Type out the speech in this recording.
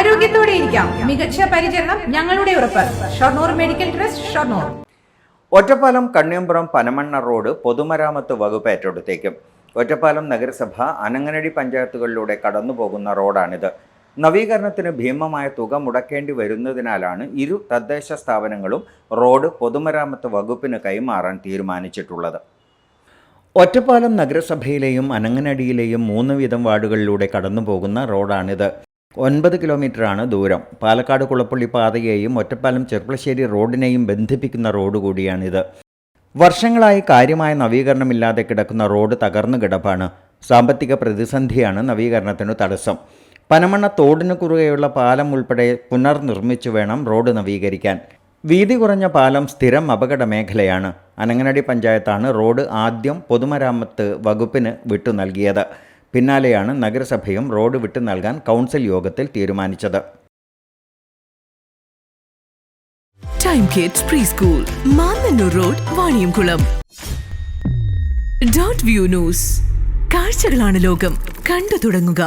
ആരോഗ്യത്തോടെ ഇരിക്കാം. മികച്ച പരിചരണം ഞങ്ങളുടെ ഉറപ്പ്. Shoranur medical trust Shoranur. Ottapalam Kanniyampuram Panamanna road പൊതുമരാമത്ത് വകുപ്പ് ഏറ്റെടുത്തേക്കും. ഒറ്റപ്പാലം നഗരസഭ അനങ്ങനടി പഞ്ചായത്തുകളിലൂടെ കടന്നുപോകുന്ന റോഡാണിത്. നവീകരണത്തിന് ഭീമമായ തുക മുടക്കേണ്ടി വരുന്നതിനാലാണ് ഇരു തദ്ദേശ സ്ഥാപനങ്ങളും റോഡ് പൊതുമരാമത്ത് വകുപ്പിന് കൈമാറാൻ തീരുമാനിച്ചിട്ടുള്ളത്. ഒറ്റപ്പാലം നഗരസഭയിലെയും അനങ്ങനടിയിലെയും മൂന്ന് വീതം വാർഡുകളിലൂടെ കടന്നുപോകുന്ന റോഡാണിത്. ഒൻപത് കിലോമീറ്ററാണ് ദൂരം. പാലക്കാട് കുളപ്പള്ളി പാതയെയും ഒറ്റപ്പാലം ചെർപ്പളശ്ശേരി റോഡിനെയും ബന്ധിപ്പിക്കുന്ന റോഡ് കൂടിയാണിത്. വർഷങ്ങളായി കാര്യമായ നവീകരണമില്ലാതെ കിടക്കുന്ന റോഡ് തകർന്നു കിടപ്പാണ്. സാമ്പത്തിക പ്രതിസന്ധിയാണ് നവീകരണത്തിനു തടസ്സം. പനമണ്ണ തോടിനു കുറുകെയുള്ള പാലം ഉൾപ്പെടെ പുനർനിർമ്മിച്ചു വേണം റോഡ് നവീകരിക്കാൻ. വീതി കുറഞ്ഞ പാലം സ്ഥിരം അപകട മേഖലയാണ് അനങ്ങനടി പഞ്ചായത്താണ് റോഡ് ആദ്യം പൊതുമരാമത്ത് വകുപ്പിന് വിട്ടു നൽകിയത്. പിന്നാലെയാണ് നഗരസഭയും റോഡ് വിട്ടു നൽകാൻ കൗൺസിൽ യോഗത്തിൽ തീരുമാനിച്ചത്. Time kids pre school Mannannur road Vaniyamkulam dot view news കാഴ്ചകളാണ് ലോകം. കണ്ടു തുടങ്ങുക.